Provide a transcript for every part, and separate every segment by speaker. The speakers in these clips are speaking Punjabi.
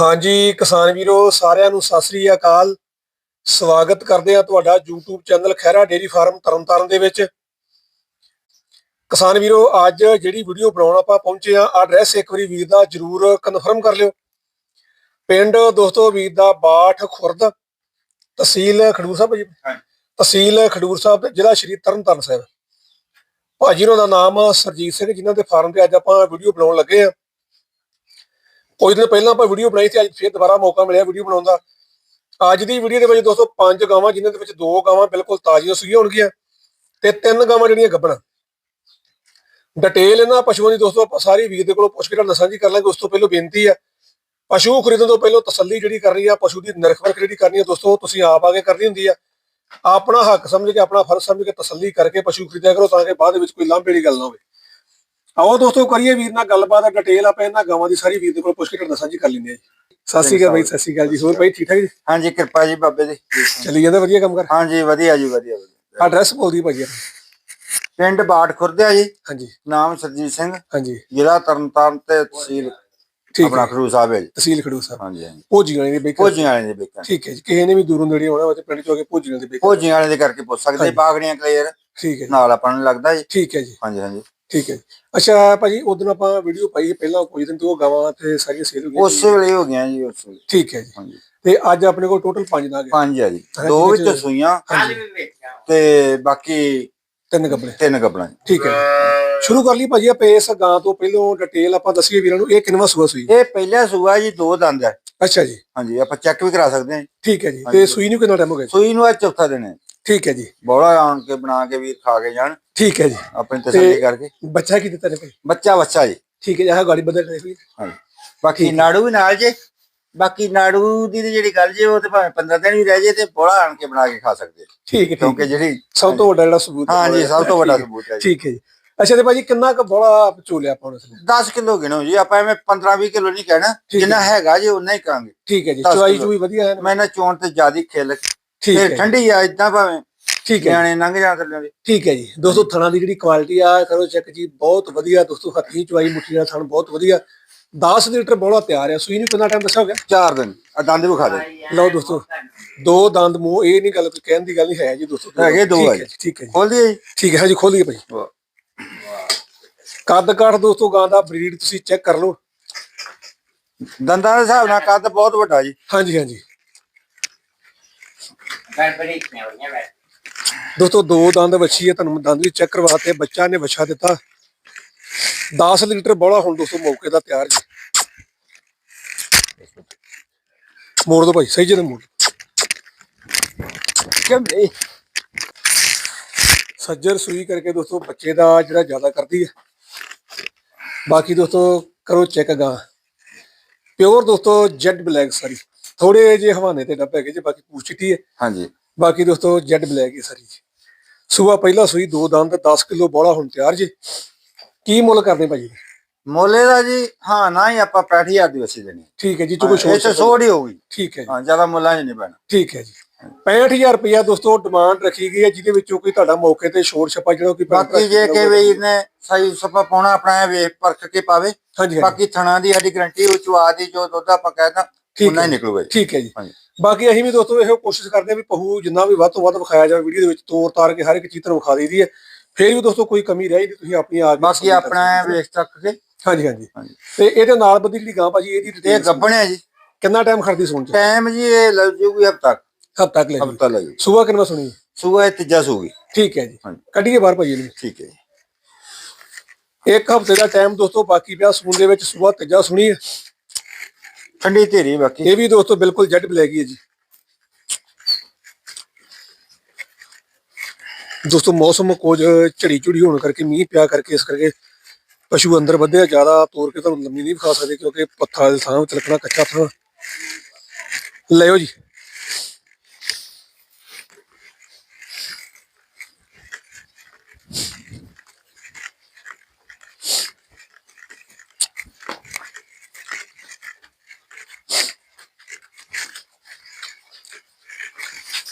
Speaker 1: ਹਾਂਜੀ ਕਿਸਾਨ ਵੀਰੋ ਸਾਰਿਆਂ ਨੂੰ ਸਤਿ ਸ੍ਰੀ ਅਕਾਲ। ਸਵਾਗਤ ਕਰਦੇ ਆ ਤੁਹਾਡਾ YouTube channel Khaira dairy farm Tarn Taran ਦੇ ਵਿੱਚ। ਕਿਸਾਨ ਵੀਰੋ ਅੱਜ ਜਿਹੜੀ ਵੀਡੀਓ ਬਣਾਉਣ ਆਪਾਂ ਪਹੁੰਚੇ ਆ ਐਡਰੈਸ ਇੱਕ ਵਾਰੀ ਵੀਰ ਦਾ ਜਰੂਰ ਕਨਫਰਮ ਕਰ ਲਿਓ। ਪਿੰਡ ਦੋਸਤੋ ਵੀਰ ਦਾ ਬਾਠ ਖੁਰਦ ਤਹਿਸੀਲ ਖਡੂਰ ਸਾਹਿਬ ਜੀ। ਤਹਿਸੀਲ ਖਡੂਰ ਸਾਹਿਬ ਜ਼ਿਲ੍ਹਾ ਸ਼੍ਰੀ ਤਰਨਤਾਰਨ ਸਾਹਿਬ। ਭਾਜੀ ਉਹਨਾਂ ਦਾ ਨਾਮ ਸਰਜੀਤ ਸਿੰਘ ਜਿਨ੍ਹਾਂ ਦੇ ਫਾਰਮ ਤੇ ਅੱਜ ਆਪਾਂ ਵੀਡੀਓ ਬਣਾਉਣ ਲੱਗੇ ਆ ਕੁਝ ਦਿਨ ਪਹਿਲਾਂ ਆਪਾਂ ਵੀਡੀਓ ਬਣਾਈ ਸੀ, ਅੱਜ ਫੇਰ ਦੁਬਾਰਾ ਮੌਕਾ ਮਿਲਿਆ ਵੀਡੀਓ ਬਣਾਉਣ ਦਾ। ਅੱਜ ਦੀ ਵੀਡੀਓ ਦੇ ਵਿੱਚ ਦੋਸਤੋ ਪੰਜ ਗਾਵਾਂ, ਜਿਨ੍ਹਾਂ ਦੇ ਵਿੱਚ ਦੋ ਗਾਵਾਂ ਬਿਲਕੁਲ ਤਾਜ਼ੀਆਂ ਸੁਈਆਂ ਹੋਣਗੀਆਂ ਤੇ ਤਿੰਨ ਗਾਵਾਂ ਜਿਹੜੀਆਂ ਗੱਭਣਾ ਡਿਟੇਲ ਇਹਨਾਂ ਪਸ਼ੂਆਂ ਦੀ ਦੋਸਤੋ ਆਪਾਂ ਸਾਰੀ ਵੀਰ ਦੇ ਕੋਲੋਂ ਪੁੱਛ ਕੇ ਤੁਹਾਨੂੰ ਸਾਂਝੀ ਕਰ ਲਾਂਗੇ। ਉਸ ਤੋਂ ਪਹਿਲਾਂ ਬੇਨਤੀ ਆ ਪਸ਼ੂ ਖਰੀਦਣ ਤੋਂ ਪਹਿਲਾਂ ਤਸੱਲੀ ਜਿਹੜੀ ਕਰਨੀ ਆ, ਪਸ਼ੂ ਦੀ ਨਿਰਖ ਜਿਹੜੀ ਕਰਨੀ ਆ ਦੋਸਤੋ, ਤੁਸੀਂ ਆਪ ਆ ਕੇ ਕਰਨੀ ਹੁੰਦੀ ਆ। ਆਪਣਾ ਹੱਕ ਸਮਝ ਕੇ, ਆਪਣਾ ਫਰਜ਼ ਸਮਝ ਕੇ ਤਸੱਲੀ ਕਰਕੇ ਪਸ਼ੂ ਖਰੀਦਿਆ ਕਰੋ ਤਾਂ ਕਿ ਬਾਅਦ ਵਿੱਚ ਕੋਈ ਲਾਂਭੇ ਵਾਲੀ ਗੱਲ ਨਾ ਹੋਵੇ। ਆਓ ਦੋਸਤੋ ਕਰੀਏ ਵੀਰ ਨਾਲ ਗੱਲਬਾਤ ਡਿਟੇਲ ਆਪਾਂ ਇਹਨਾਂ ਗਾਵਾਂ ਦੀ ਸਾਰੀ ਵੀਰ ਦੇ ਕੋਲ ਪੁੱਛ ਕੇ ਤੁਹਾਨੂੰ ਸਾਂਝੀ ਕਰ ਲੈਂਦੇ ਆ ਜੀ। ਸਤਿ ਸ਼੍ਰੀ ਅਕਾਲ ਬਾਈ ਸਤਿ ਸ਼੍ਰੀ ਅਕਾਲ ਜੀ। ਹੋਰ ਬਾਈ ਠੀਕ ਠਾਕ ਜੀ?
Speaker 2: ਹਾਂਜੀ ਕਿਰਪਾ ਜੀ ਬਾਬੇ ਦੀ।
Speaker 1: ਚੱਲੀ ਜਾਂਦਾ ਵਧੀਆ ਕੰਮ ਕਰ?
Speaker 2: ਹਾਂਜੀ ਵਧੀਆ ਜੀ ਵਧੀਆ ਵਧੀਆ।
Speaker 1: ਐਡਰੈਸ ਬੋਲਦੀ ਭਾਜੀ
Speaker 2: ਪਿੰਡ ਬਾੜ ਖੁਰਦਿਆ ਜੀ।
Speaker 1: ਹਾਂਜੀ।
Speaker 2: ਨਾਮ ਸਰਜੀਤ ਸਿੰਘ।
Speaker 1: ਹਾਂਜੀ।
Speaker 2: ਜ਼ਿਲ੍ਹਾ ਤਰਨਤਾਰਨ ਤੇ ਤਹਿਸੀਲ
Speaker 1: ਠੀਕ
Speaker 2: ਆਪਣਾ ਖਰੂ ਸਾਹਿਬ ਹੈ ਜੀ।
Speaker 1: ਤਹਿਸੀਲ ਖਡੂਰ ਸਾਹਿਬ।
Speaker 2: ਹਾਂਜੀ ਹਾਂਜੀ।
Speaker 1: ਭੋਜੀਆਂ ਵਾਲੀ ਦੇ ਬੇਕਰ
Speaker 2: ਭੋਜੀਆਂ ਵਾਲੇ ਦੇ ਬੇਕਾਂ।
Speaker 1: ਠੀਕ ਹੈ ਜੀ। ਕਿਸੇ ਨੇ ਵੀ ਦੂਰੋਂ ਨੇੜੇ ਆਉਣਾ ਹੋਵੇ ਤੇ ਪਿੰਡ ਚੋਂ ਆ ਕੇ ਭੋਜੀਆਂ ਦੇ ਬੇਕਰ
Speaker 2: ਭੋਜੀਆਂ ਵਾਲੇ ਦੇ ਕਰਕੇ ਪੁੱਛ ਸਕਦੇ। ਬਾਗੜੀਆਂ ਕਲੀਅਰ
Speaker 1: ਠੀਕ ਹੈ
Speaker 2: ਨਾਲ ਆਪਾਂ ਨੂੰ ਲੱਗਦਾ ਜੀ।
Speaker 1: ਠੀਕ ਹੈ ਜੀ।
Speaker 2: ਹਾਂਜੀ ਹਾਂਜੀ।
Speaker 1: ਠੀਕ ਹੈ। ਅੱਛਾ ਭਾਜੀ ਉਦੋਂ ਆਪਾਂ ਵੀਡੀਓ ਪਾਈ ਪਹਿਲਾਂ ਕੁਝ ਦਿਨ ਤੋਂ ਉਹ ਗਾਵਾਂ ਤੇ ਸਾਰੀਆਂ ਸੇਲ ਹੋ ਗਈਆਂ
Speaker 2: ਉਸੇ ਵੇਲੇ ਹੋ ਗਿਆ ਜੀ ਉਸ ਵੇਲੇ।
Speaker 1: ਠੀਕ ਹੈ ਜੀ। ਤੇ ਅੱਜ ਆਪਣੇ ਕੋਲ ਟੋਟਲ 5 ਨਾਗ ਹੈ
Speaker 2: ਪੰਜ ਆ ਜੀ। ਦੋ
Speaker 1: ਵਿੱਚ-
Speaker 2: ਸੂਈਆਂ ਤੇ ਬਾਕੀ
Speaker 1: ਤਿੰਨ ਗੱਬੜੇ
Speaker 2: ਤਿੰਨ ਗੱਬਲਾਂ।
Speaker 1: ਠੀਕ ਹੈ। ਸ਼ੁਰੂ ਕਰ ਲਈ ਭਾਜੀ ਆਪਾਂ ਇਸ ਗਾਂ ਤੋਂ ਪਹਿਲਾਂ ਡਿਟੇਲ ਆਪਾਂ ਦੱਸੀਏ ਵੀਰਾਂ ਨੂੰ ਇਹ ਕਿੰਨਵਾ ਸੂਆ ਸੂਈ?
Speaker 2: ਇਹ ਪਹਿਲਾ ਸੂਆ ਜੀ ਦੋ ਦੰਦ ਹੈ।
Speaker 1: ਅੱਛਾ ਜੀ।
Speaker 2: ਹਾਂਜੀ ਆਪਾਂ ਚੈੱਕ ਵੀ ਕਰਾ ਸਕਦੇ ਹਾਂ।
Speaker 1: ਠੀਕ ਹੈ ਜੀ। ਤੇ ਸੂਈ ਨੂੰ ਕਿੰਨਾ ਟਾਈਮ ਹੋ ਗਿਆ?
Speaker 2: ਸੂਈ ਨੂੰ ਆ ਚੌਥਾ ਦਿਨ ਹੈ।
Speaker 1: ਠੀਕ ਹੈ ਜੀ।
Speaker 2: ਬੋਲਾ ਆਣ ਕੇ ਬਣਾ ਕੇ ਵੀਰ ਖਾ ਕੇ ਜਾਣ।
Speaker 1: ਠੀਕ ਹੈ ਜੀ।
Speaker 2: ਆਪਣੀ ਤਸੱਲੀ ਕਰਕੇ।
Speaker 1: ਬੱਚਾ ਕੀ ਦਿੱਤਾ ਨੇ ਭਾਈ
Speaker 2: ਬੱਚਾ ਬੱਚਾ ਜੀ।
Speaker 1: ਠੀਕ ਹੈ ਜੀ ਆਹ ਗਾੜੀ ਬਦਲ ਰਹੀ ਹੋਈ
Speaker 2: ਹਾਂਜੀ। ਬਾਕੀ ਨਾੜੂ ਵੀ ਨਾਲ ਜੇ। ਬਾਕੀ ਨਾੜੂ ਦੀ ਜਿਹੜੀ ਗੱਲ ਜੇ ਉਹ ਤੇ ਭਾਵੇਂ 15 ਦਿਨ ਵੀ ਰਹਿ ਜੇ ਤੇ ਬੋਲਾ ਆਣ ਕੇ ਬਣਾ ਕੇ ਖਾ ਸਕਦੇ
Speaker 1: ਠੀਕ ਹੈ
Speaker 2: ਕਿਉਂਕਿ
Speaker 1: ਹੈ।
Speaker 2: ਜਿਹੜੀ
Speaker 1: ਸਭ ਤੋਂ ਵੱਡਾ ਜਿਹੜਾ ਸਬੂਤ ਹੈ
Speaker 2: ਹਾਂਜੀ ਸਭ ਤੋਂ ਵੱਡਾ
Speaker 1: ਹੈ।
Speaker 2: ਸਬੂਤ ਹੈ ਜੀ।
Speaker 1: ਠੀਕ ਹੈ ਜੀ। ਅੱਛਾ ਤੇ ਭਾਜੀ ਕਿੰਨਾ ਕੁ ਬੋਲਾ ਚੋਲਿਆ ਆਪਾਂ ਉਸ ਨੇ?
Speaker 2: 10 ਕਿਲੋ ਗਿਣੋ ਜੀ ਆਪਾਂ ਐਵੇਂ 15 20 ਕਿਲੋ ਨਹੀਂ ਕਹਿਣਾ।
Speaker 1: ਹੈ।
Speaker 2: ਜਿੰਨਾ ਹੈਗਾ ਜੀ ਉਨਾ ਹੀ ਕਰਾਂਗੇ
Speaker 1: ਠੀਕ ਹੈ ਜੀ
Speaker 2: ਕਿਲੋ।
Speaker 1: ਚੂਈ ਵਧੀਆ ਹੈ?
Speaker 2: ਮੈਂ ਨਾ ਚੋਣ ਤੇ ਜਿਆਦੀ ਖੇਲ
Speaker 1: ਠੀਕ
Speaker 2: ਤੇ
Speaker 1: ਹੈ
Speaker 2: ਠੰਡੀ ਆ ਇਦਾਂ ਭਾਵੇਂ
Speaker 1: ਠੀਕ ਹੈ
Speaker 2: ਨਿਆਣੇ ਲੰਘ ਜਾਣ ਥੱਲੇ ਦੇ
Speaker 1: ਠੀਕ ਹੈ ਜੀ। ਦੋਸਤੋ ਥਣਾ ਦੀ ਜਿਹੜੀ ਕੁਆਲਿਟੀ ਆ ਕਰੋ ਚੈੱਕ ਜੀ ਬਹੁਤ ਵਧੀਆ। ਦੋਸਤੋ ਹੱਥੀਂ ਚੁਆਈ ਮੁੱਠੀ ਦਾ ਥਣ ਬਹੁਤ ਵਧੀਆ। 10 ਲੀਟਰ ਬੋਲਾ ਤਿਆਰ ਆ। ਸੂਈ ਨੂੰ ਕਿੰਨਾ ਟਾਈਮ ਦੱਸਿਆ ਹੋ ਗਿਆ
Speaker 2: 4 ਦਿਨ। ਆ ਦੰਦ ਵਿਖਾ ਦੇ
Speaker 1: ਲਓ ਦੋਸਤੋ ਦੋ ਦੰਦ ਮੂੰਹ ਇਹ ਨਹੀਂ ਗੱਲ ਕੋਈ ਕਹਿਣ ਦੀ ਗੱਲ ਨਹੀਂ ਹੈ ਜੀ ਦੋਸਤੋ।
Speaker 2: ਹੈਗੇ ਦੋ
Speaker 1: ਠੀਕ
Speaker 2: ਆ
Speaker 1: ਹੈ ਜੀ, ਠੀਕ ਹੈ ਜੀ।
Speaker 2: ਖੋਲ ਦਈਏ ਜੀ।
Speaker 1: ਠੀਕ ਹੈ ਜੀ ਖੋਲੀਏ ਭਾਈ। ਕੱਦ ਕਾਠ ਦੋਸਤੋ ਗਾਂ ਦਾ ਬਰੀਡ ਤੁਸੀਂ ਚੈੱਕ ਕਰ ਲਓ।
Speaker 2: ਦੰਦਾਂ ਦੇ ਹਿਸਾਬ ਨਾਲ ਕੱਦ ਬਹੁਤ ਵੱਡਾ ਜੀ।
Speaker 1: ਹਾਂਜੀ ਹਾਂਜੀ।
Speaker 3: ਗੜਬੜੀ ਨੇ ਹੋਈਆਂ ਵੈ
Speaker 1: ਦੋਸਤੋ ਦੋ ਦੰਦ ਵੱਛੀ ਹੈ ਤੁਹਾਨੂੰ ਮੈਂ ਦੰਦ ਵੀ ਚੈੱਕ ਕਰਵਾਤੇ ਬੱਚਾ ਨੇ ਵਛਾ ਦਿੱਤਾ। 10 ਲੀਟਰ ਬੋਲਾ ਹੁਣ ਦੋਸਤੋ ਮੌਕੇ ਦਾ ਤਿਆਰ ਜੀ। ਮੋੜ ਦੋ ਭਾਈ ਸਹੀ ਜਨ ਮੋੜ।
Speaker 2: ਕਿਵੇਂ
Speaker 1: ਸੱਜਰ ਸੂਈ ਕਰਕੇ ਦੋਸਤੋ ਬੱਚੇ ਦਾ ਜਿਹੜਾ ਜ਼ਿਆਦਾ ਕਰਦੀ ਹੈ ਬਾਕੀ ਦੋਸਤੋ ਕਰੋ ਚੈੱਕ ਗਾ ਪਿਓਰ ਦੋਸਤੋ ਜੈਡ ਬਲੈਕ ਸਾਰੀ ਥੋੜੇ ਜਿਹੇ ਹਵਾਨੇ ਤੇ ਡੱਬੇ ਹੈਗੇ ਜੀ ਬਾਕੀ ਪੂਛ ਚਿੱਟੀ ਹੈ।
Speaker 2: ਹਾਂਜੀ।
Speaker 1: ਬਾਕੀ ਦੋਸਤੋ ਜੈਡ ਬਲੈਕ ਹੈ ਸਾਰੀ ਜੀ। ਸੂਆ ਪਹਿਲਾ ਸੂਈ ਦੋ ਦੰਦ 10 ਕਿਲੋ ਬੋਲਾ ਹੁਣ ਤਿਆਰ ਜੀ। ਕੀ ਮੁੱਲ ਕਰਦੇ ਭਾਜੀ?
Speaker 2: ਮੋਲੇ ਦਾ ਜੀ ਹਾਂ ਨਾ ਹੀ ਆਪਾਂ 65000 ਦੀ ਵਸੀ ਦੇਣੀ।
Speaker 1: ਠੀਕ ਹੈ ਜੀ ਚੁਕੋ
Speaker 2: ਇਹ
Speaker 1: ਛੋੜ
Speaker 2: ਚ ਸੋੜ ਹੀ ਹੋਊਗੀ।
Speaker 1: ਠੀਕ ਹੈ ਜੀ।
Speaker 2: ਹਾਂ ਜ਼ਿਆਦਾ ਮੁੱਲਾਂ 'ਚ ਨਹੀਂ ਪੈਣਾ।
Speaker 1: ਠੀਕ ਹੈ ਜੀ। 65000 ਰੁਪਇਆ ਦੋਸਤੋ ਡਿਮਾਂਡ ਰੱਖੀ ਗਈ ਹੈ ਜਿਹਦੇ ਵਿੱਚੋਂ ਕੋਈ ਤੁਹਾਡਾ ਮੌਕੇ ਤੇ ਛੋੜ ਛੱਪਾ ਜਿਹੜਾ ਕੋਈ
Speaker 2: ਬਾਕੀ ਜੇ ਕਿ ਵੀਰ ਨੇ ਸਹੀ ਸਪਾ ਪਾਉਣਾ ਆਪਣਾ ਵੇਖ ਪਰਖ ਕੇ ਪਾਵੇ। ਬਾਕੀ ਥਣਾ ਦੀ ਸਾਡੀ ਗਰੰਟੀ ਉਹ ਚਵਾ ਦੀ ਜੋ ਦੁੱਧ ਆਪਾਂ ਕਹਿਦਾ ਉਨਾ
Speaker 1: ਹੈ
Speaker 2: ਨਿਕਲੂਗਾ
Speaker 1: ਠੀਕ ਹੈ ਜੀ। ਬਾਕੀ ਅਸੀਂ ਵੀ ਦੋਸਤੋ ਇਹੋ ਕੋਸ਼ਿਸ਼ ਕਰਦੇ ਹਾਂ ਵੀ ਪਹੂ ਜਿੰਨਾ ਵੀ ਵੱਧ ਤੋਂ ਵੱਧ ਵਿਖਾਇਆ ਜਾਵੇ ਵੀਡੀਓ ਦੇ ਵਿੱਚ ਤੋਰ ਤਾਰ ਕੇ ਹਰ ਇੱਕ ਚੀਜ਼ ਤੁਹਾਨੂੰ ਵਿਖਾ ਦਈਦੀ ਹੈ। ਫਿਰ ਵੀ ਦੋਸਤੋ ਕੋਈ ਕਮੀ ਰਹਿ ਜਾਂਦੀ ਤੁਸੀਂ ਆਪਣੀ ਆ ਕੇ
Speaker 2: ਬਾਕੀ ਆਪਣਾ। ਵੇਖ ਚੱਕ ਕੇ।
Speaker 1: ਹਾਂਜੀ ਹਾਂਜੀ। ਤੇ ਇਹਦੇ ਨਾਲ ਬੱਦੀ ਜਿਹੜੀ ਗਾਂ ਭਾਜੀ ਇਹਦੀ
Speaker 2: ਇਹ ਗੱਬਣ ਹੈ ਜੀ।
Speaker 1: ਕਿੰਨਾ ਟਾਈਮ ਖੜਦੀ ਸੁਣ ਚ?
Speaker 2: ਟਾਈਮ ਜੀ ਇਹ ਲੱਗ ਜੂਗੀ ਹਫਤਾ
Speaker 1: ਹੱਦ ਤੱਕ ਲੈ ਜੀ
Speaker 2: ਹਫਤਾ ਲੱਗੂ
Speaker 1: ਸੂਆ ਕਿੰਨਾ ਸੁਣੀ?
Speaker 2: ਸੂਆ ਇਹ ਤੀਜਾ ਸੂਗੀ
Speaker 1: ਠੀਕ ਹੈ ਜੀ।
Speaker 2: ਹਾਂਜੀ।
Speaker 1: ਕੱਢੀਏ ਬਾਹਰ ਭਾਜੀ ਨੂੰ
Speaker 2: ਠੀਕ ਹੈ ਜੀ।
Speaker 1: ਇੱਕ ਹਫ਼ਤੇ ਦਾ ਟਾਈਮ ਦੋਸਤੋ ਬਾਕੀ ਪਿਆ ਸੂਣ ਦੇ ਵਿੱਚ ਸੂਆ ਤੀਜਾ ਸੁਣੀ ਹੈ।
Speaker 2: ਠੰਡੀ ਧੀਰੀ ਬਾਕੀ।
Speaker 1: ਇਹ ਵੀ ਦੋਸਤੋ ਬਿਲਕੁਲ ਜੈਡ ਬਲੈਕ ਹੀ ਹੈ ਜੀ। ਦੋਸਤੋ ਮੌਸਮ ਕੁਝ ਝੜੀ ਝੁੜੀ ਹੋਣ ਕਰਕੇ ਮੀਂਹ ਪਿਆ ਕਰਕੇ ਇਸ ਕਰਕੇ ਪਸ਼ੂ ਅੰਦਰ ਵਧਿਆ ਜ਼ਿਆਦਾ ਤੋਰ ਕੇ ਤੁਹਾਨੂੰ ਲੰਮੀ ਨਹੀਂ ਖਾ ਸਕਦੇ ਕਿਉਂਕਿ ਪੱਥਾ ਦੇ ਥਾਂ ਤਿਲਕਣਾ ਕੱਚਾ ਥਾਂ। ਲਿਓ ਜੀ।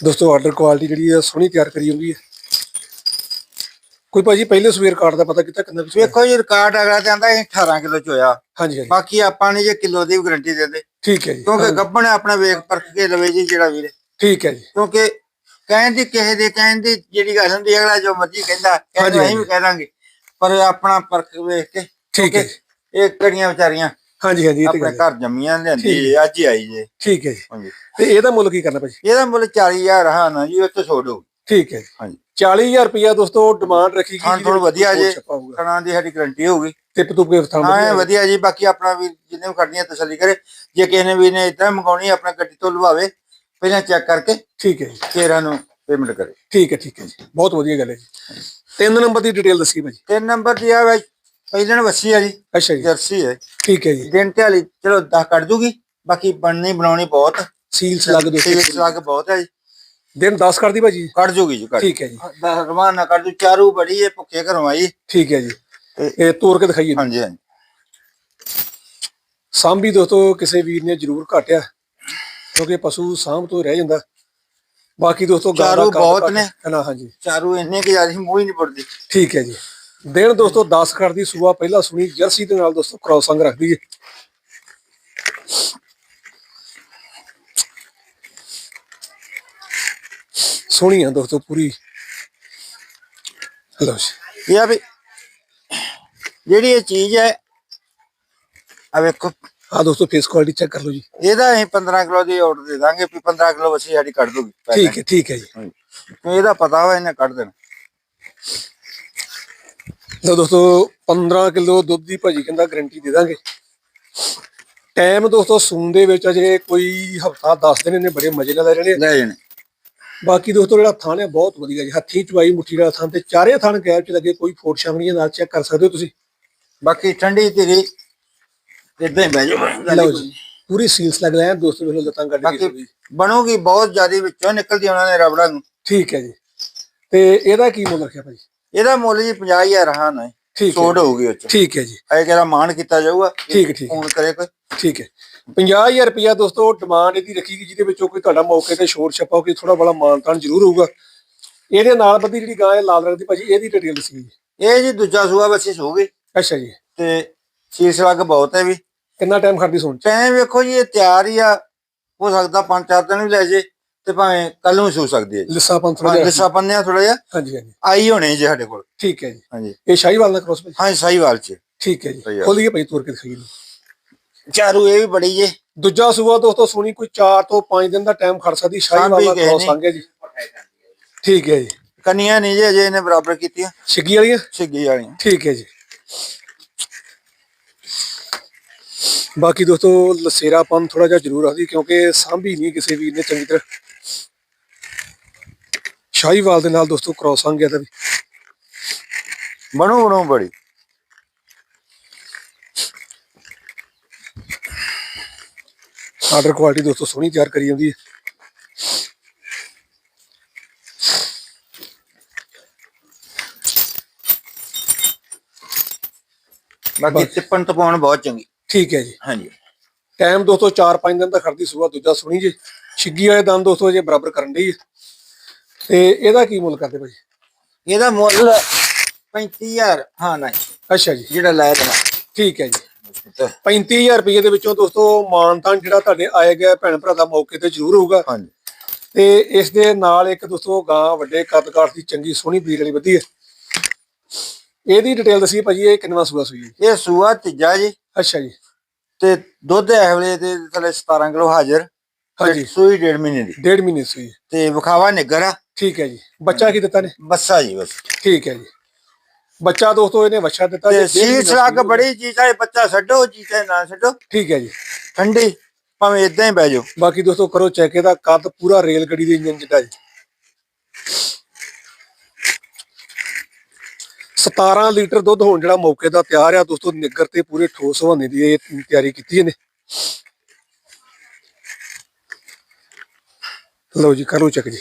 Speaker 1: ਦੋਸਤੋ ਆਰਡਰ ਕੁਆਲਿਟੀ ਜਿਹੜੀ ਹੈ ਸੋਹਣੀ ਤਿਆਰ ਕਰੀ ਹੁੰਦੀ ਹੈ ਕੋਈ ਭਾਜੀ ਪਹਿਲੇ ਸਵੇਰ ਕਾਰਡ ਦਾ ਪਤਾ ਕੀਤਾ ਕਿੰਨਾ ਸਵੇਰ
Speaker 2: ਵੇਖੋ ਜੀ ਰਿਕਾਰਡ ਅਗਲਾ ਤੇ ਆਂਦਾ ਇਹ 18 ਕਿਲੋ ਚ ਹੋਇਆ
Speaker 1: ਹਾਂਜੀ ਹਾਂਜੀ।
Speaker 2: ਬਾਕੀ ਆਪਾਂ ਨੇ ਜੇ ਕਿਲੋ ਦੀ ਗਾਰੰਟੀ ਦਿੰਦੇ
Speaker 1: ਠੀਕ ਹੈ ਜੀ।
Speaker 2: ਕਿਉਂਕਿ ਗੱਬਣ ਆਪਣਾ ਵੇਖ ਪਰਖ ਕੇ ਲਵੇ ਜੀ ਜਿਹੜਾ ਵੀਰੇ।
Speaker 1: ਠੀਕ ਹੈ ਜੀ।
Speaker 2: ਕਿਉਂਕਿ ਕਹਿਣ ਦੀ ਕਿਸੇ ਦੇ ਕਹਿਣ ਦੀ ਜਿਹੜੀ ਗੱਲ ਹੁੰਦੀ ਅਗਲਾ ਜੋ ਮਰਜ਼ੀ ਕਹਿੰਦਾ ਕਹਿੰਦਾ ਅਸੀਂ। ਵੀ ਕਹਿ ਦਾਂਗੇ। ਪਰ ਆਪਣਾ ਪਰਖ ਵੇਖ ਕੇ
Speaker 1: ਠੀਕ ਹੈ
Speaker 2: ਇਹ ਕੜੀਆਂ ਵਿਚਾਰੀਆਂ
Speaker 1: ਹਾਂਜੀ ਹਾਂਜੀ ਇਹ ਤੇ
Speaker 2: ਆਪਣੇ
Speaker 1: ਗੱਲ ਹੈ।
Speaker 2: ਘਰ ਜੰਮੀਆਂ ਲਿਆਂਦੀ
Speaker 1: ਠੀਕ।
Speaker 2: ਜੀ, ਅੱਜ ਹੀ ਆਈ ਜੇ।
Speaker 1: ਠੀਕ ਹੈ ਜੀ।
Speaker 2: ਹਾਂਜੀ।
Speaker 1: ਤੇ ਇਹਦਾ ਮੁੱਲ ਕੀ ਕਰਨਾ ਭਾਜੀ?
Speaker 2: ਇਹਦਾ ਮੁੱਲ 40000 ਹਾਂ ਨਾ ਜੀ ਉਹ ਤੋਂ ਛੋੜੋ
Speaker 1: ਠੀਕ ਹੈ ਜੀ।
Speaker 2: ਹਾਂਜੀ।
Speaker 1: 40000 ਰੁਪਇਆ ਦੋਸਤੋ ਡਿਮਾਂਡ ਰੱਖੀ ਗਈ
Speaker 2: ਖਾਣ
Speaker 1: ਜਿਹਦੇ
Speaker 2: ਥੋੜਾ
Speaker 1: ਵਿੱਚ
Speaker 2: ਵਧੀਆ ਜੇ
Speaker 1: ਛਪਾ ਹੋਊਗਾ।
Speaker 2: ਖਾਣਾ ਦੀ ਸਾਡੀ ਗਾਰੰਟੀ ਹੋਊਗੀ।
Speaker 1: ਟਿਪ ਟੁਪ ਕੇ ਥਾਂ
Speaker 2: ਹਾਂ ਇਹ
Speaker 1: ਵਧੀਆ
Speaker 2: ਵਧੀਆ ਜੀ ਬਾਕੀ ਆਪਣਾ ਵੀ ਜਿੰਨੇ ਵੀ ਖੜਨੀਆਂ ਤਸੱਲੀ ਕਰੇ। ਜੇ ਕਿਸੇ ਨੇ ਵੀ ਨੇ ਇਦਾਂ ਮੰਗਾਉਣੀ ਆਪਣਾ ਗੱਡੀ ਤੋਂ ਲਵਾਵੇ ਪਹਿਲਾਂ ਚੈੱਕ ਕਰਕੇ
Speaker 1: ਠੀਕ ਹੈ ਜੀ।
Speaker 2: ਫੇਰ ਨੂੰ ਪੇਮੈਂਟ ਕਰੇ।
Speaker 1: ਠੀਕ ਹੈ ਠੀਕ ਹੈ ਜੀ। ਬਹੁਤ ਵਧੀਆ ਗੱਲ ਹੈ ਜੀ। ਤਿੰਨ ਨੰਬਰ ਦੀ ਡਿਟੇਲ ਦੱਸੀ ਭਾਜੀ।
Speaker 2: ਤਿੰਨ ਨੰਬਰ ਦੀ ਆ ਵੇ ਪਹਿਲਣ ਵੱਸੀ ਆ ਜੀ।
Speaker 1: ਅੱਛਾ ਜੀ।
Speaker 2: ਜਰਸੀ ਹੈ।
Speaker 1: ਠੀਕ ਹੈ ਜੀ।
Speaker 2: ਦਿਨ ਢਾਲੀ ਚਲੋ 10 ਕੱਢ ਦੂਗੀ ਬਾਕੀ ਬਣਨੀ ਬਣਾਉਣੀ ਬਹੁਤ।
Speaker 1: ਸੀਲਸ ਲੱਗ ਦੋ
Speaker 2: ਸੀਲਸ ਲੱਗ ਬਹੁਤ ਹੈ ਜੀ।
Speaker 1: ਦਿਨ 10 ਕਰਦੀ ਭਾਜੀ?
Speaker 2: ਕੱਢ ਜੂਗੀ ਜੀ ਕੱਢ।
Speaker 1: ਠੀਕ ਹੈ ਜੀ।
Speaker 2: ਰਮਾਨ ਨਾ ਕੱਢ ਦੂ ਚਾਰੂ ਬੜੀ ਹੈ ਭੁੱਖੇ ਘਰੋਂ ਆਈ।
Speaker 1: ਠੀਕ ਹੈ ਜੀ। ਇਹ ਤੋੜ ਕੇ ਦਿਖਾਈਏ।
Speaker 2: ਹਾਂਜੀ ਹਾਂਜੀ।
Speaker 1: ਸਾਂਭੀ ਦੋਸਤੋ ਕਿਸੇ ਵੀਰ ਨੇ ਜ਼ਰੂਰ ਘਾਟਿਆ ਕਿਉਂਕਿ ਪਸ਼ੂ ਸਾਂਭ ਤੋਂ ਰਹਿ ਜਾਂਦਾ। ਬਾਕੀ ਦੋਸਤੋ ਗਾਂ ਦਾ
Speaker 2: ਚਾਰੂ
Speaker 1: ਕੰਮ
Speaker 2: ਬਹੁਤ ਨੇ।
Speaker 1: ਹੈ ਹਾਂਜੀ।
Speaker 2: ਚਾਰੂ ਇੰਨੇ ਕਿ ਜ਼ਿਆਦਾ ਮੂੰਹ ਹੀ ਨਹੀਂ ਪੜਦੀ
Speaker 1: ਠੀਕ ਹੈ ਜੀ। ਦਿਨ ਦੋਸਤੋ 10 ਕਰ ਦੀ ਸੂਆ ਪਹਿਲਾਂ ਸੁਣੀ ਜਰਸੀ ਦੇ ਨਾਲ ਦੋਸਤੋ ਕ੍ਰਾਸ ਅੰਗ ਰੱਖਦੀ ਹੈ ਸੋਹਣੀ ਆ ਦੋਸਤੋ ਪੂਰੀ। ਲਓ ਜੀ।
Speaker 2: ਇਹ ਆ ਵੀ ਜਿਹੜੀ ਇਹ ਚੀਜ਼ ਹੈ ਆ ਵੇਖੋ।
Speaker 1: ਆ ਦੋਸਤੋ ਫੇਸ ਕੁਆਲਿਟੀ ਚੈੱਕ ਕਰ ਲਓ ਜੀ।
Speaker 2: ਇਹਦਾ ਅਸੀਂ 15 ਕਿਲੋ ਦੀ ਆਰਡਰ ਦੇ ਦਾਂਗੇ ਵੀ 15 ਕਿਲੋ ਵਸੀ ਸਾਡੀ ਕੱਢ ਦੂਗੀ।
Speaker 1: ਠੀਕ ਹੈ ਠੀਕ ਹੈ ਜੀ।
Speaker 2: ਇਹਦਾ ਪਤਾ ਹੋਇਆ ਇਹਨੇ ਕੱਢ ਦੇਣਾ।
Speaker 1: ਲਓ ਦੋਸਤੋ 15 ਕਿਲੋ ਦੁੱਧ ਦੀ ਭਾਜੀ ਕਹਿੰਦਾ ਗਾਰੰਟੀ ਦੇ ਦਾਂਗੇ। ਟਾਈਮ ਦੋਸਤੋ ਸੂਨ ਦੇ ਵਿੱਚ ਅਜੇ ਕੋਈ ਹਫਤਾ 10 ਦਿਨ ਇਹਨੇ ਬੜੇ ਮਜ਼ੇ ਨਾਲ ਲੈ
Speaker 2: ਲੈ ਜਣੇ।
Speaker 1: ਬਾਕੀ ਦੋਸਤੋ ਜਿਹੜਾ ਥਾਣ ਹੈ ਬਹੁਤ ਵਧੀਆ ਜੀ। ਹੱਥੀਂ ਚਵਾਈ ਮੁੱਠੀ ਦਾ ਥਾਂ ਤੇ ਚਾਰੇ ਥਾਣ ਗੈਪ ਚ ਲੱਗੇ ਕੋਈ ਫੋਟ ਸ਼ਾਮਣੀਆਂ ਨਾਲ ਚੈੱਕ ਕਰ ਸਕਦੇ ਹੋ ਤੁਸੀਂ।
Speaker 2: ਬਾਕੀ ਠੰਡੀ ਧੀਰੀ ਇਦਾਂ ਹੀ ਬਹਿ ਜਾਓ।
Speaker 1: ਲਓ ਜੀ ਪੂਰੀ ਸੀਲਸ ਲੱਗ ਲਿਆ ਦੋਸਤੋ ਵੇਖੋ ਲੱਤਾਂ ਕੱਢ ਕੇ
Speaker 2: ਬਣੂਗੀ ਬਹੁਤ ਜ਼ਿਆਦਾ ਵਿੱਚੋਂ ਨਿਕਲਦੀ ਉਹਨਾਂ ਨੇ ਰਬੜਾ ਨੂੰ।
Speaker 1: ਠੀਕ ਹੈ ਜੀ। ਤੇ ਇਹਦਾ ਕੀ ਮੁੱਲ ਰੱਖਿਆ ਭਾਜੀ?
Speaker 2: ਇਹਦਾ ਮੁੱਲ ਜੀ 50000 ਹਾਂ ਨਾ
Speaker 1: ਠੀਕ ਹੈ
Speaker 2: ਛੋੜ ਹੋਊਗੀ ਉਹ ਚ।
Speaker 1: ਠੀਕ ਹੈ ਜੀ।
Speaker 2: ਇਹ ਕਿਹੜਾ ਮਾਨ ਕੀਤਾ ਜਾਊਗਾ
Speaker 1: ਠੀਕ ਹੈ, ਠੀਕ ਹੈ।
Speaker 2: ਫੋਨ ਕਰੇ ਕੋਈ।
Speaker 1: ਠੀਕ ਹੈ। 50000 ਰੁਪਇਆ ਦੋਸਤੋ ਡਿਮਾਂਡ ਇਹਦੀ ਰੱਖੀ ਗਈ ਜਿਹਦੇ ਵਿੱਚੋਂ ਕੋਈ ਤੁਹਾਡਾ ਮੌਕੇ ਤੇ ਛੋਟ ਛੱਪਾ ਹੋ ਕੇ ਥੋੜਾ ਬੜਾ ਮਾਨਤਾਨ ਜ਼ਰੂਰ ਹੋਊਗਾ। ਇਹਦੇ ਨਾਲ ਬੱਦੀ ਜਿਹੜੀ ਗਾਂ ਹੈ ਲਾਲ ਰੰਗ ਦੀ ਭਾਜੀ ਇਹਦੀ ਡਿਟੇਲ ਦੱਸੀ ਜੀ
Speaker 2: ਇਹ ਜੀ ਦੂਜਾ ਸੂਆ ਬੱਸੀ ਸੂਗੀ।
Speaker 1: ਅੱਛਾ ਜੀ।
Speaker 2: ਤੇ ਸੀਸ ਲੱਗ ਬਹੁਤ ਹੈ ਵੀ।
Speaker 1: ਕਿੰਨਾ ਟਾਈਮ ਖੜਦੀ ਸੌਣ ਚ?
Speaker 2: ਟਾਈਮ ਵੇਖੋ ਜੀ ਇਹ ਤਿਆਰ ਹੀ ਆ। ਹੋ ਸਕਦਾ ਪੰਜ ਚਾਰ ਦਿਨ ਵੀ ਲੈ ਜੇ। ਤੇ ਭਾਵੇਂ ਕੱਲ ਨੂੰ ਸੂ ਸਕਦੀ ਹੈ ਜੀ।
Speaker 1: ਲਿੱਸਾ ਪੰਥ ਥੋੜਾ ਜਿਹਾ
Speaker 2: ਲਿਸਾ ਪੰਨਿਆ ਥੋੜਾ ਜਿਹਾ।
Speaker 1: ਹਾਂਜੀ ਹਾਂਜੀ।
Speaker 2: ਆਈ ਹੋਣੇ ਜੀ ਸਾਡੇ ਕੋਲ।
Speaker 1: ਠੀਕ ਹੈ ਜੀ।
Speaker 2: ਹਾਂਜੀ।
Speaker 1: ਇਹ ਸ਼ਾਹੀਵਾਲ ਦਾ ਕ੍ਰੋਸ ਭਾਜੀ।
Speaker 2: ਹਾਂ ਸਾਈਵਾਲ ਚ।
Speaker 1: ਠੀਕ ਹੈ ਜੀ।
Speaker 2: ਆ।
Speaker 1: ਖੋਲੀਏ ਭਾਈ ਤੋਰ ਕੇ ਦਿਖਾਈਏ।
Speaker 2: ਚਾਰੂ ਇਹ ਵੀ ਬੜੀ ਜੇ।
Speaker 1: ਦੂਜਾ ਸੂਆ ਦੋਸਤੋ ਸੁਣੀ ਕੋਈ 4 ਤੋਂ 5 ਦਿਨ ਦਾ ਟਾਈਮ ਖੜ ਸਕਦੀ ਸ਼ਾਹੀਵਾਲ ਦਾ
Speaker 2: ਸਾਂਭੀ ਗਏ
Speaker 1: ਕ੍ਰੋਸ
Speaker 2: ਨੇ।
Speaker 1: ਸੰਗੇ ਜੀ। ਠੀਕ ਹੈ ਜੀ।
Speaker 2: ਕੰਨੀਆਂ ਨਹੀਂ ਜੇ ਅਜੇ ਇਹਨੇ ਬਰਾਬਰ ਕੀਤੀਆਂ।
Speaker 1: ਛਿੱਗੀ ਵਾਲੀਆਂ?
Speaker 2: ਛਿੱਗੀ ਵਾਲੀਆਂ।
Speaker 1: ਠੀਕ ਹੈ ਜੀ। ਬਾਕੀ ਦੋਸਤੋ ਲਸੇਰਾਪਨ ਥੋੜਾ ਜਿਹਾ ਜ਼ਰੂਰ ਆਦੀ ਕਿਉਂਕਿ ਸਾਂਭੀ ਨਹੀਂ ਕਿਸੇ ਵੀਰ ਨੇ ਚੰਗੀ ਤਰ੍ਹਾਂ। ਸ਼ਾਹੀਵਾਲ ਦੇ ਨਾਲ ਦੋਸਤੋ ਕ੍ਰੋਸ ਆ ਗਿਆ ਤਾਂ ਵੀ।
Speaker 2: ਬਣੂ ਬਣੂ ਬੜੀ।
Speaker 1: ਆਰਡਰ ਕੁਆਲਿਟੀ ਦੋਸਤੋ ਸੋਹਣੀ ਤਿਆਰ ਕਰੀ ਜਾਂਦੀ ਹੈ।
Speaker 2: ਬਾਕੀ ਟਿੱਪਣ ਟਪਾਉਣ ਬਹੁਤ ਚੰਗੀ।
Speaker 1: ਠੀਕ ਹੈ ਜੀ।
Speaker 2: ਹਾਂਜੀ।
Speaker 1: ਟਾਈਮ ਦੋਸਤੋ 4-5 ਦਿਨ ਦਾ ਖੜਦੀ ਸੂਆ ਦੂਜਾ ਸੁਣੀ ਜੀ। ਛਿੱਗੀ ਵਾਲੇ ਦੰਦ ਦੋਸਤੋ ਜੇ ਬਰਾਬਰ ਕਰਨ ਦੀ ਹੈ। ਤੇ ਇਹਦਾ ਕੀ ਮੁੱਲ ਕਰਦੇ ਭਾਜੀ?
Speaker 2: ਇਹਦਾ ਮੁੱਲ 35000 ਹਾਂ ਨਾ
Speaker 1: ਅੱਛਾ ਜੀ।
Speaker 2: ਜਿਹੜਾ ਲਾਇਆ ਦੇਣਾ
Speaker 1: ਠੀਕ ਹੈ ਜੀ। 35000 ਰੁਪਏ ਦੇ ਵਿੱਚੋਂ ਦੋਸਤੋ ਮਾਨਤਾਨ ਜਿਹੜਾ ਤੁਹਾਡੇ ਆਏ ਗਏ ਭੈਣ ਭਰਾ ਦਾ ਮੌਕੇ ਤੇ ਜ਼ਰੂਰ ਹੋਊਗਾ।
Speaker 2: ਹਾਂਜੀ।
Speaker 1: ਤੇ ਇਸ ਦੇ ਨਾਲ ਇੱਕ ਦੋਸਤੋ ਗਾਂ ਵੱਡੇ ਕੱਦ ਕਾਠ ਦੀ ਚੰਗੀ ਸੋਹਣੀ ਬਰੀਡ ਵਾਲੀ ਵਧੀ ਹੈ। ਇਹਦੀ ਡਿਟੇਲ ਦੱਸੀ ਭਾਜੀ ਇਹ ਕਿੰਨਵਾ ਸੂਆ ਸੂਈ ਹੈ?
Speaker 2: ਇਹ ਸੂਆ ਤੀਜਾ ਜੀ।
Speaker 1: ਅੱਛਾ ਜੀ।
Speaker 2: ਤੇ ਦੁੱਧ ਇਸ ਵੇਲੇ ਦੇ ਥੱਲੇ 17 ਕਿਲੋ ਹਾਜ਼ਰ।
Speaker 1: ਹਾਂਜੀ।
Speaker 2: ਤੇ ਸੂਈ ਡੇਢ ਮਹੀਨੇ ਦੀ।
Speaker 1: ਡੇਢ ਮਹੀਨੇ ਸੂਈ।
Speaker 2: ਤੇ ਵਿਖਾਵਾ ਨਿੱਗਰ ਆ।
Speaker 1: ਠੀਕ ਹੈ ਜੀ। ਬੱਚਾ ਕੀ ਦਿੱਤਾ ਨੇ?
Speaker 2: ਬੱਸਾ ਜੀ ਬਸ।
Speaker 1: ਠੀਕ ਹੈ ਜੀ। ਬੱਚਾ ਦੋਸਤੋ ਇਹਨੇ ਵੱਛਾ ਦਿੱਤਾ
Speaker 2: ਤੇ ਸੀਸ ਲੱਗ ਬੜੀ ਚੀਜ਼ ਹੈ ਬੱਚਾ ਛੱਡੋ ਚੀਜ਼ਾਂ ਨਾ ਛੱਡੋ।
Speaker 1: ਠੀਕ ਹੈ ਜੀ।
Speaker 2: ਠੰਡੀ ਭਾਵੇਂ ਇਦਾਂ ਹੀ ਬਹਿ ਜਾਓ।
Speaker 1: ਬਾਕੀ ਦੋਸਤੋ ਕਰੋ ਚੈੱਕ ਇਹਦਾ ਕੱਦ ਪੂਰਾ ਰੇਲ ਗੱਡੀ ਦੇ ਇੰਜਨ ਜਿੱਡਾ ਜੀ। 17 ਲੀਟਰ ਦੁੱਧ ਹੋਣ ਜਿਹੜਾ ਮੌਕੇ ਦਾ ਤਿਆਰ ਆ ਦੋਸਤੋ ਨਿੱਗਰ ਤੇ ਪੂਰੇ ਠੋਸ ਹਵਾਨੇ ਦੀ ਇਹ ਤਿਆਰੀ ਕੀਤੀ ਇਹਨੇ। ਲਓ ਜੀ ਕਰੋ ਚੱਕ ਜੀ।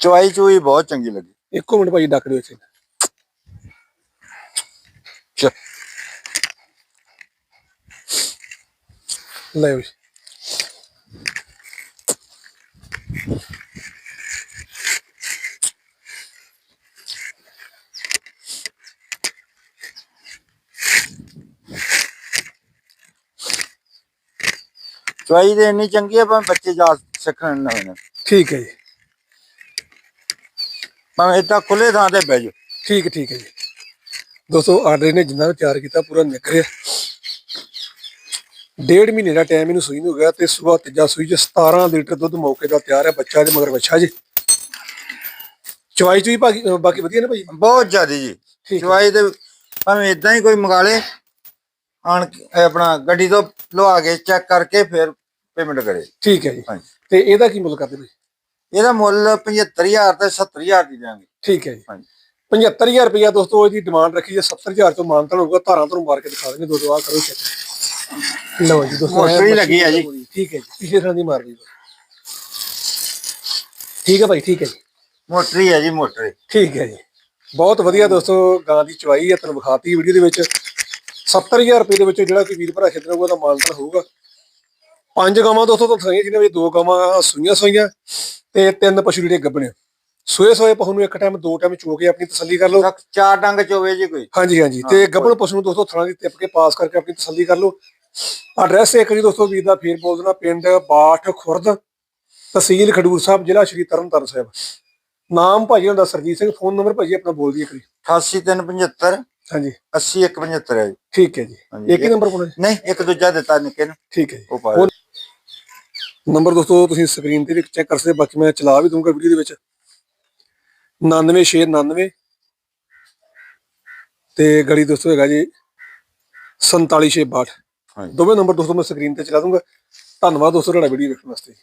Speaker 2: ਚੁਆਈ ਚੁਈ ਬਹੁਤ ਚੰਗੀ ਲੱਗੀ।
Speaker 1: ਇੱਕੋ ਮਿੰਟ ਭਾਈ ਡੱਕ ਦਿਓ ਇੱਥੇ। ਲੈ ਵੀ।
Speaker 2: ਚੁਆਈ ਦੇ ਇੰਨੀ ਚੰਗੀ ਆ ਬੱਚੇ ਜਾ ਸਿੱਖਣ ਨਵੇਂ ਨੇ
Speaker 1: ਠੀਕ ਹੈ ਜੀ।
Speaker 2: ਭਾਵੇਂ ਏਦਾਂ ਖੁੱਲੇ ਥਾਂ ਤੇ ਬਹਿ ਜਾਓ।
Speaker 1: ਠੀਕ ਹੈ, ਠੀਕ ਹੈ ਜੀ। ਦੋਸਤੋ ਆਰਡਰ ਨੇ ਜਿੰਨਾ ਵੀ ਤਿਆਰ ਕੀਤਾ ਪੂਰਾ ਨਿਕਲਿਆ ਡੇਢ ਮਹੀਨੇ ਦਾ ਟਾਈਮ ਇਹਨੂੰ ਸੂਈ ਨੂੰ ਹੋ ਗਿਆ ਤੇ ਸਵੇਰ ਤੀਜਾ ਸੂਈ ਚ 17 ਲੀਟਰ ਦੁੱਧ ਮੌਕੇ ਦਾ ਤਿਆਰ ਹੈ ਬੱਚਾ ਦੇ ਮਗਰ ਬੱਚਾ ਜੀ। ਚਵਾਈ ਚੂਈ ਬਾਕੀ ਬਾਕੀ ਵਧੀਆ ਨੇ ਭਾਈ
Speaker 2: ਬਹੁਤ ਜ਼ਿਆਦਾ ਜੀ।
Speaker 1: ਠੀਕ ਹੈ।
Speaker 2: ਚਵਾਈ ਦੇ ਭਾਵੇਂ ਇਦਾਂ ਹੀ ਕੋਈ ਮੰਗਾ ਲੇ ਆਣ ਕੇ ਇਹ ਆਪਣਾ ਗੱਡੀ ਤੋਂ ਲਵਾ ਕੇ ਚੈੱਕ ਕਰਕੇ ਫਿਰ ਪੇਮੈਂਟ ਕਰੇ।
Speaker 1: ਠੀਕ ਹੈ ਜੀ।
Speaker 2: ਹਾਂਜੀ।
Speaker 1: ਤੇ ਇਹਦਾ ਕੀ ਮੁੱਲ ਕਰਦੇ ਭਾਈ
Speaker 2: ਇਹਦਾ ਮੁੱਲ 75000 ਤੇ 70000 ਦੀ ਦਿਆਂਗੇ
Speaker 1: ਠੀਕ ਹੈ ਜੀ।
Speaker 2: ਹਾਂਜੀ।
Speaker 1: 75000 ਰੁਪਇਆ ਦੋਸਤੋ ਇਹਦੀ ਡਿਮਾਂਡ ਰੱਖੀ ਜੇ 70000 ਤੋਂ ਮਾਨਤਨ ਹੋਊਗਾ ਧਾਰਾਂ ਤੋਂ ਮਾਰ ਕੇ ਦਿਖਾ ਦੇਣਗੇ ਦੋਸਤੋ ਆ ਕਰੋ ਚੈੱਕ ਲਓ ਜੀ ਦੋਸਤੋ
Speaker 2: ਮੋਟਰ ਹੀ ਲੱਗੀ ਆ ਜੀ।
Speaker 1: ਠੀਕ ਹੈ ਜੀ ਪਿਛਲੇ ਥਾਂ ਦੀ ਮਾਰ ਲਈ। ਠੀਕ ਹੈ ਭਾਈ ਠੀਕ ਹੈ ਜੀ।
Speaker 2: ਮੋਟਰ ਹੀ ਹੈ ਜੀ ਮੋਟਰ।
Speaker 1: ਠੀਕ ਹੈ ਜੀ। ਬਹੁਤ ਵਧੀਆ ਦੋਸਤੋ ਗਾਂ ਦੀ ਚਵਾਈ ਹੈ ਤੁਹਾਨੂੰ ਵਿਖਾਤੀ ਵੀਡੀਓ ਦੇ ਵਿੱਚ। 70000 ਰੁਪਏ ਦੇ ਵਿੱਚ ਜਿਹੜਾ ਕੋਈ ਵੀਰ ਭਰਾ ਖੇਤਰ ਹੋਊਗਾ ਤਾਂ ਮਾਨਤਨ ਹੋਊਗਾ। ਪੰਜ ਗਾਵਾਂ ਦੋਸਤੋ ਤੋਂ ਸਹੀਆਂ ਜਿਹਨਾਂ ਵਿੱਚ ਦੋ ਗਾਵਾਂ ਸੂਈਆਂ ਸੋਈਆਂ ਤੇ ਤਿੰਨ ਪਸ਼ੂ ਜਿਹੜੇ ਗੱਭਣੇ। ਸੋਏ ਸੋਏ ਪਸ਼ੂ ਨੂੰ ਇੱਕ ਟਾਈਮ ਦੋ ਟਾਈਮ ਚੋ ਕੇ ਆਪਣੀ ਤਸੱਲੀ ਕਰ ਲਓ।
Speaker 2: ਚਾਰ ਡੰਗ ਚੋਵੇ ਜੀ ਕੋਈ।
Speaker 1: ਹਾਂਜੀ ਹਾਂਜੀ। ਤੇ ਗੱਭਣ ਪਸ਼ੂ ਨੂੰ ਦੋਸਤੋ ਥਣਾ ਦੀ ਟਿੱਪ ਕੇ ਪਾਸ ਕਰਕੇ ਆਪਣੀ ਤਸੱਲੀ ਕਰ ਲਓ। ਐਡਰੈਸ ਇੱਕ ਜੀ ਦੋਸਤੋ ਵੀਰ ਦਾ ਫੇਰ ਬੋਲ ਦੇਣਾ ਪਿੰਡ ਬਾਠ ਖੁਰਦ ਤਹਿਸੀਲ ਖਡੂਰ ਸਾਹਿਬ ਜ਼ਿਲ੍ਹਾ ਸ਼੍ਰੀ ਤਰਨਤਾਰਨ ਸਾਹਿਬ। ਨਾਮ ਭਾਜੀ ਹੁੰਦਾ ਸਰਜੀਤ ਸਿੰਘ ਫੋਨ ਨੰਬਰ ਭਾਜੀ ਆਪਣਾ ਬੋਲ ਦਈਏ ਕਰੀ
Speaker 2: 88375
Speaker 1: ਹਾਂਜੀ।
Speaker 2: 80175 ਹੈ ਜੀ।
Speaker 1: ਠੀਕ ਹੈ ਜੀ। ਇੱਕ ਹੀ ਨੰਬਰ ਜੀ?
Speaker 2: ਨਹੀਂ ਇੱਕ ਦੂਜਾ ਦਿੱਤਾ ਨਿੱਕੇ ਨੂੰ।
Speaker 1: ਠੀਕ ਹੈ ਜੀ। ਨੰਬਰ ਦੋਸਤੋ ਤੁਸੀਂ ਸਕਰੀਨ ਤੇ ਵੀ ਚੈੱਕ ਕਰ ਸਕਦੇ ਬਾਕੀ ਮੈਂ ਚਲਾ ਵੀ ਦੂੰਗਾ ਵੀਡੀਓ ਦੇ ਵਿੱਚ। 99699 ਤੇ ਗੜੀ ਦੋਸਤੋ ਹੈਗਾ ਜੀ 47662
Speaker 2: ਹਾਂਜੀ।
Speaker 1: ਦੋਵੇਂ ਨੰਬਰ ਦੋਸਤੋ ਮੈਂ ਸਕਰੀਨ ਤੇ ਚਲਾ ਦੂੰਗਾ ਧੰਨਵਾਦ ਦੋਸਤੋ ਤੁਹਾਡਾ ਵੀਡੀਓ ਵੇਖਣ ਵਾਸਤੇ।